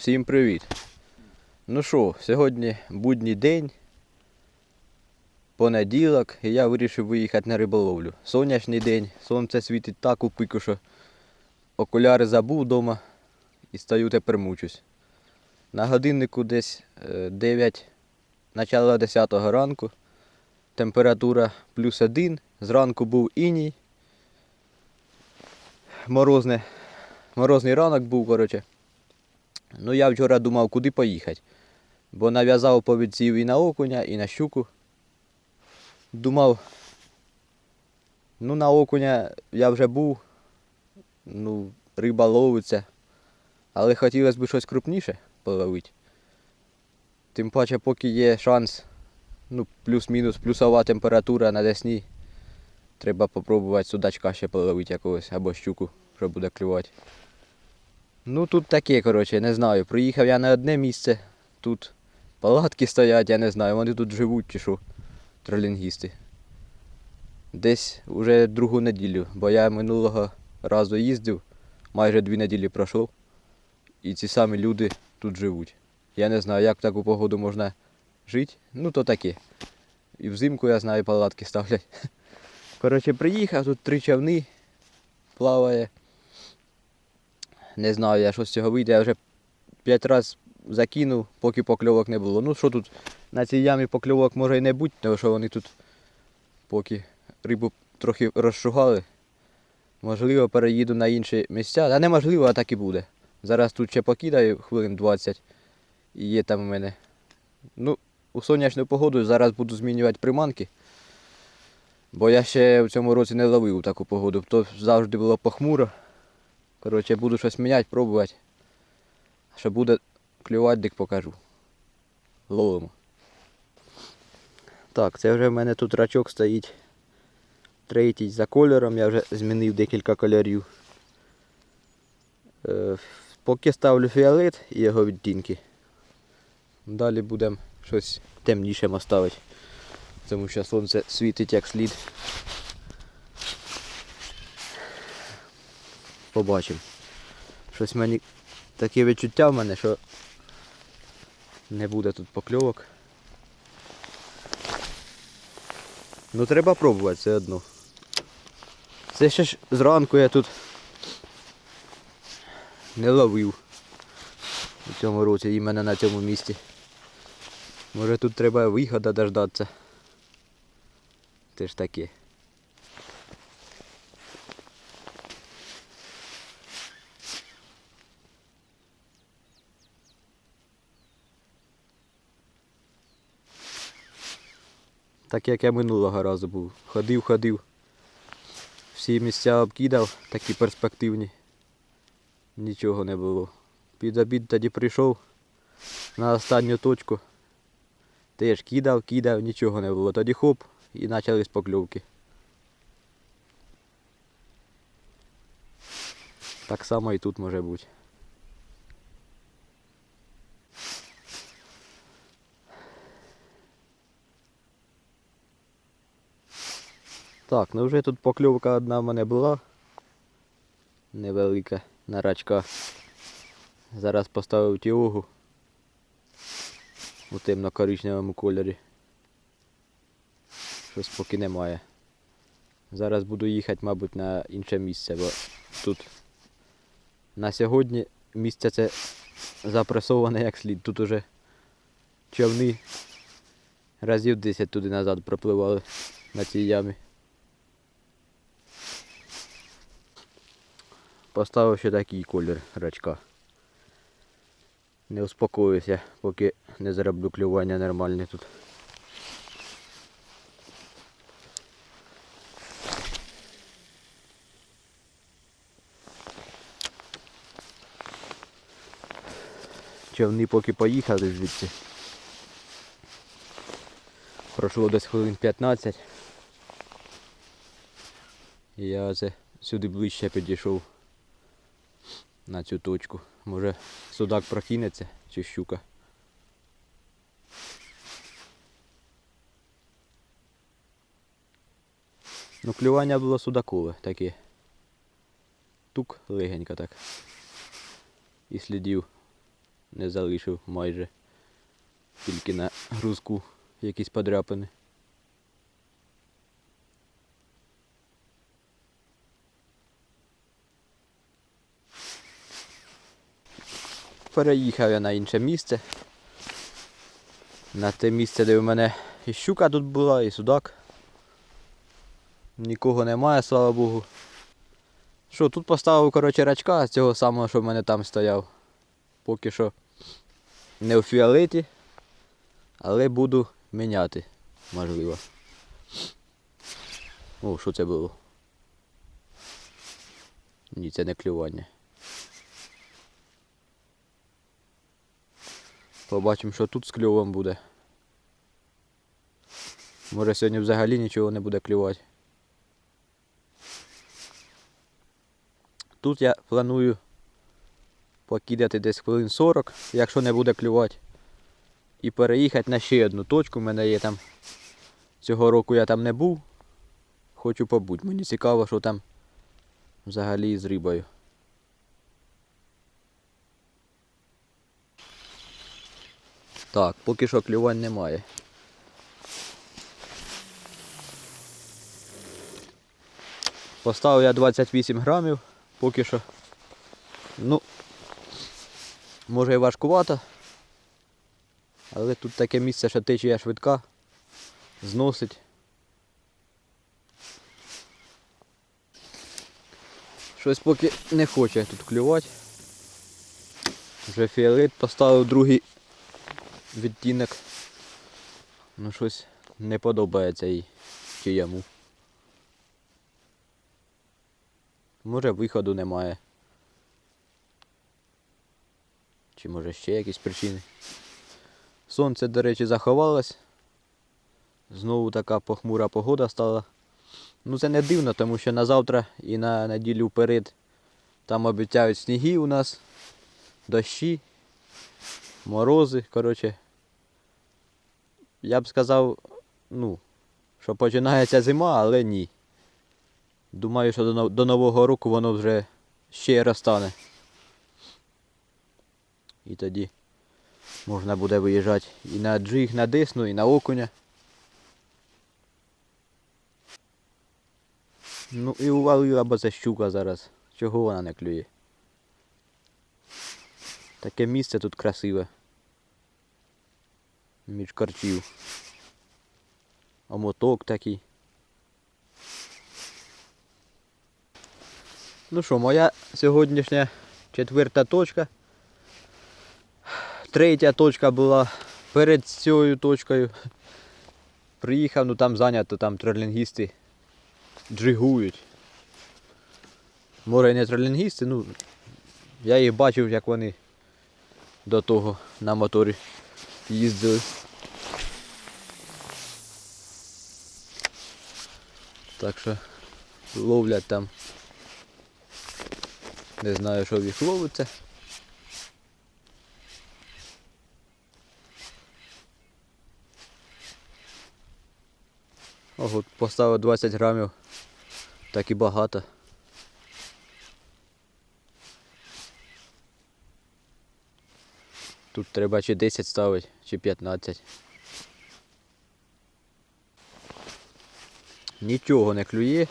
Всім привіт. Ну що, сьогодні будній день, понеділок, і я вирішив виїхати на риболовлю. Сонячний день, сонце світить так у пику, що окуляри забув вдома і стою тепер мучусь. На годиннику десь е, 9, начало 10 ранку, температура плюс 1, зранку був іній. Морозне, морозний ранок був, коротше. Ну я вчора думав, куди поїхати. Бо нав'язав повідців і на окуня, і на щуку. Думав, ну на окуня я вже був, ну, риба ловиться. Але хотілося б щось крупніше половити. Тим паче, поки є шанс, ну, плюс-мінус, плюсова температура на десні. Треба попробувати судачка ще половити якогось або щуку, що буде клювати. Ну тут таке, коротше, не знаю. Приїхав я на одне місце, тут палатки стоять, я не знаю, вони тут живуть чи що, тролінгісти. Десь уже другу неділю, бо я минулого разу їздив, майже дві неділі пройшло, і ці самі люди тут живуть. Я не знаю, як в таку погоду можна жити, ну то таке. І взимку я знаю, палатки ставлять. Коротше, приїхав, тут три човни плаває. Не знаю, я що з цього вийде. Я вже п'ять разів закинув, поки покльовок не було. Ну що тут на цій ямі покльовок може і не бути, тому що вони тут поки рибу трохи розшугали. Можливо, переїду на інші місця. Та неможливо, а так і буде. Зараз тут ще покидаю хвилин 20 і є там у мене. Ну, у сонячну погоду зараз буду змінювати приманки. Бо я ще в цьому році не ловив таку погоду. То завжди було похмуро. Коротше, буду щось міняти, пробувати. Що буде клювати, дик покажу. Ловимо. Так, це вже в мене тут рачок стоїть. Третій за кольором, я вже змінив декілька кольорів. Е, поки ставлю фіолет і його відтінки. Далі будемо щось темніше ставити. Тому що сонце світить як слід. Побачимо. Щось мені таке відчуття в мене, що не буде тут покльовок. Ну треба пробувати все одно. Це ще ж зранку я тут не ловив у цьому році іменно на цьому місці. Може тут треба виходу дождатися. Це ж таке. Так як я минулого разу був. Ходив, ходив. Всі місця обкидав, такі перспективні. Нічого не було. Під обід тоді прийшов на останню точку. Теж кидав, кидав, нічого не було. Тоді хоп і почались покльовки. Так само і тут може бути. Так, ну вже тут покльовка одна в мене була. Невелика на рачка. Зараз поставив тіогу у темно-коричневому кольорі. Щось поки немає. Зараз буду їхати, мабуть, на інше місце, бо тут на сьогодні місце це запресоване як слід. Тут уже човни разів 10 туди назад пропливали на цій ямі. Поставив ще такий колір рачка. Не успокоюся, поки не зароблю клювання нормальне тут. Човни поки поїхали звідси. Пройшло десь хвилин 15. Я оце сюди ближче підійшов на цю точку. Може судак прокинеться чи щука. Ну, клювання було судакове таке. Тук легенько так. І слідів не залишив майже. Тільки на грузку якісь подряпини. Переїхав я на інше місце. На те місце, де в мене і щука тут була, і судак. Нікого немає, слава Богу. Що, тут поставив, коротше, рачка з цього самого, що в мене там стояв. Поки що не у фіолеті, але буду міняти, можливо. О, що це було? Ні, це не клювання. Побачимо, що тут з кльовом буде. Може сьогодні взагалі нічого не буде клювати. Тут я планую покидати десь хвилин 40, якщо не буде клювати. І переїхати на ще одну точку. У мене є там. Цього року я там не був. Хочу побути. Мені цікаво, що там взагалі з рибою. Так, поки що клювань немає. Поставив я 28 грамів, поки що. Ну, може і важкувато. Але тут таке місце, що течія швидка, зносить. Щось поки не хоче тут клювати. Вже фіолет поставив другий відтінок. Ну щось не подобається їй чи йому. Може виходу немає. Чи може ще якісь причини. Сонце, до речі, заховалось. Знову така похмура погода стала. Ну це не дивно, тому що на завтра і на неділю вперед там обіцяють сніги у нас, дощі, морози, коротше. Я б сказав, ну, що починається зима, але ні. Думаю, що до, Нового року воно вже ще розтане. І тоді можна буде виїжджати і на джиг, на десну, і на окуня. Ну і увалила б ця щука зараз. Чого вона не клює? Таке місце тут красиве. Між корчів. Омоток такий. Ну що, моя сьогоднішня четверта точка. Третя точка була перед цією точкою. Приїхав, ну там зайнято, там тролінгісти джигують. Може не тролінгісти, ну я їх бачив, як вони до того на моторі їздили. Так що ловлять там. Не знаю, що в їх ловиться. Ого, поставив 20 грамів. Так і багато. Тут треба чи 10 ставити, чи 15. Нічого не клює.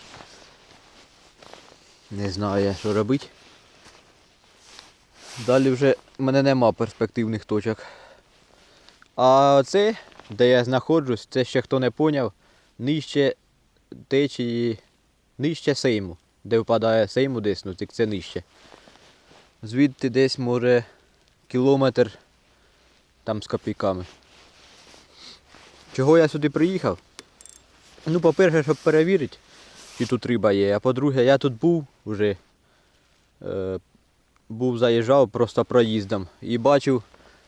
Не знаю що робити. Далі вже в мене нема перспективних точок. А це, де я знаходжусь, це ще хто не поняв, нижче течії, нижче сейму. Де впадає сейму десь, ну так це нижче. Звідти десь може кілометр там з копійками. Чого я сюди приїхав? Ну, по-перше, щоб перевірити, чи тут риба є. А по-друге, я тут був вже. Е, був заїжджав просто проїздом і бачив,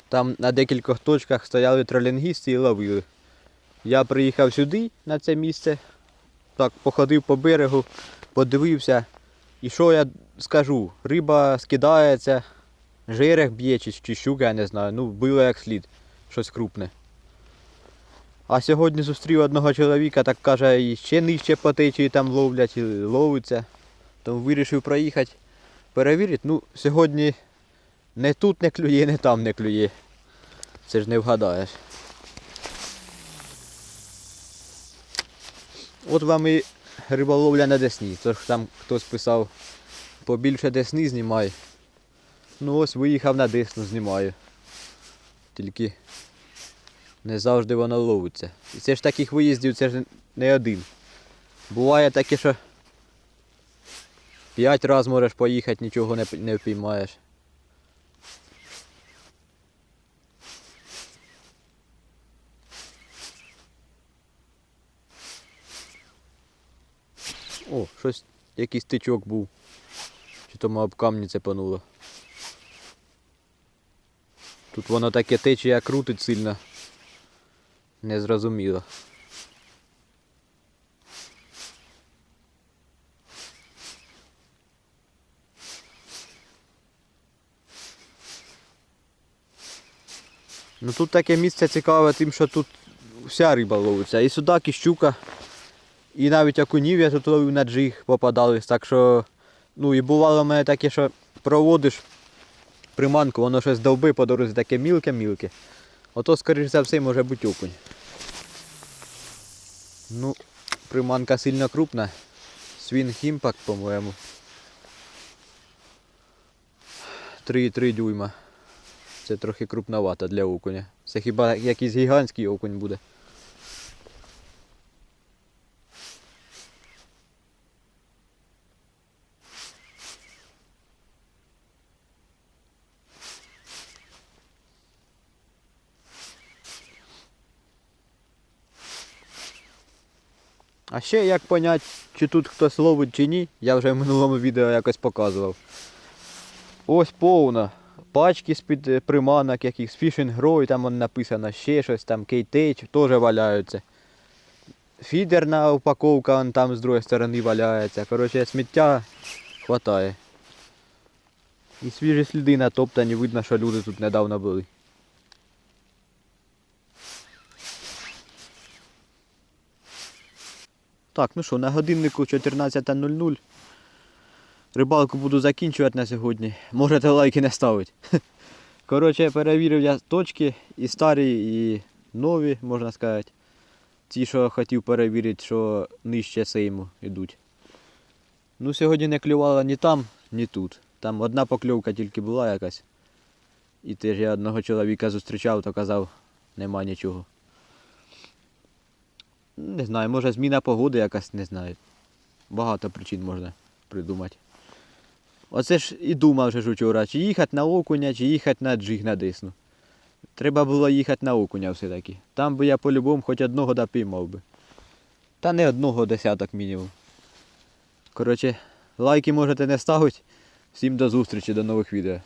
там на декількох точках стояли тролінгісти і ловили. Я приїхав сюди, на це місце, так, походив по берегу, подивився. І що я скажу? Риба скидається, жерех б'є чи, щука, я не знаю. Ну, було як слід, щось крупне. А сьогодні зустрів одного чоловіка, так каже, і ще нижче по течії там ловлять і ловиться. Тому вирішив проїхати, перевірити. Ну, сьогодні Не тут не клює, не там не клює. Це ж не вгадаєш. От вам і риболовля на Десні. Тож там хтось писав, побільше Десни знімай. Ну ось виїхав на Десну, знімаю. Тільки не завжди воно ловиться. І це ж таких виїздів, це ж не один. Буває таке, що п'ять разів можеш поїхати, нічого не, не впіймаєш. О, щось, якийсь тичок був. Чи то об камні цепануло. Тут воно таке течія крутить сильно. Незрозуміло. Ну тут таке місце цікаве тим, що тут вся риба ловиться. І судак, і щука. І навіть окунів я тут ловив на джиг попадались. Так що, ну і бувало в мене таке, що проводиш приманку, воно щось довби по дорозі таке мілке-мілке. Ото, скоріш за все, може бути окунь. Ну, приманка сильно крупна. Swing Impact, по-моєму. 3,3 дюйма. Це трохи крупновато для окуня. Це хіба якийсь гігантський окунь буде. А ще як понять, чи тут хтось ловить чи ні, я вже в минулому відео якось показував. Ось повна. Пачки з-під е, приманок, якихось фішинг грой, там написано ще щось, там кейтейч теж валяються. Фідерна упаковка там з другої сторони валяється. Коротше, сміття хватає. І свіжі сліди натоптані, видно, що люди тут недавно були. Так, ну що, на годиннику 14.00. Рибалку буду закінчувати на сьогодні. Можете лайки не ставити. Коротше, перевірив я точки і старі, і нові, можна сказати. Ті, що хотів перевірити, що нижче сейму йдуть. Ну, сьогодні не клювало ні там, ні тут. Там одна покльовка тільки була якась. І теж я одного чоловіка зустрічав, то казав, нема нічого. Не знаю, може зміна погоди якась, не знаю. Багато причин можна придумати. Оце ж і думав же ж вчора, чи їхати на окуня, чи їхати на джиг на десну. Треба було їхати на окуня все-таки. Там би я по-любому хоч одного допіймав би. Та не одного десяток мінімум. Коротше, лайки можете не ставити. Всім до зустрічі, до нових відео.